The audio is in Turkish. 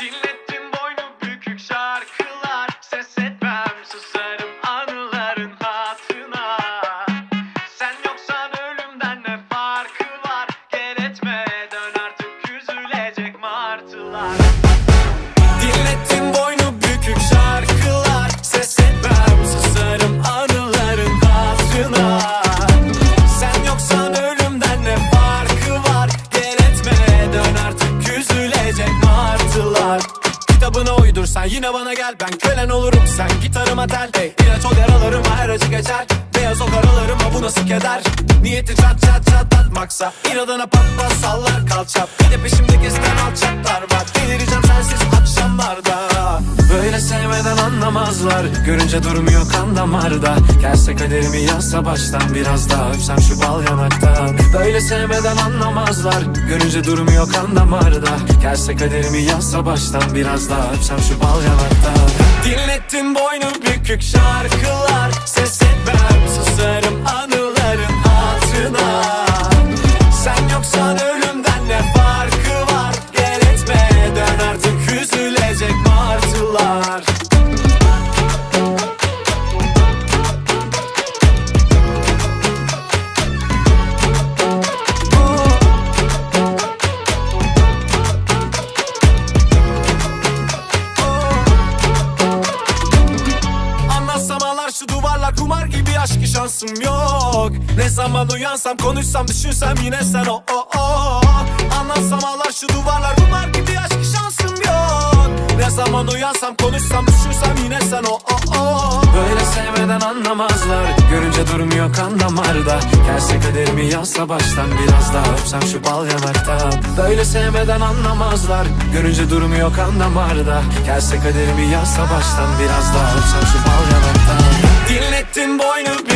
Dile Kitabına uydursan yine bana gel Ben kölen olurum. Sen gitarıma tel hey. İlaç ol yaralarıma her acı geçer. Beyaz o karalarıma bu nasıl keder? Niyeti çat çat çatlatmaksa İnadına pat pat sallar kalçap Bir de peşimde gezen alçaklar var. Delireceğim sensiz akşamlarda Böyle sevmeden anlamazlar. Görünce durmuyor kan damarda. Gelse kaderimi yazsa baştan Biraz daha öpsem şu bal yanaktan. Böyle sevmeden anlamazlar. Görünce durmuyor kan damarda. Gelse kaderimi yazsa baştan Biraz daha öpsem şu bal yanaktan. Dinlettim boynu bükük şarkılar aşk şansım yok. Ne zaman uyansam konuşsam düşünsem yine sen o o o. Anlatsam ağlar şu duvarlar. Kumar gibi aşk şansım yok. Ne zaman uyansam konuşsam düşünsem yine sen o o o. Böyle sevmeden anlamazlar. Görünce durmuyor kan damarda Gelse kaderimi yazsa baştan Biraz daha öpsem şu bal yanaktan Böyle sevmeden anlamazlar. Görünce durmuyor kan damarda Gelse kaderimi yazsa baştan Biraz daha öpsem şu bal Dinlettin boynu bükük şarkılar Ses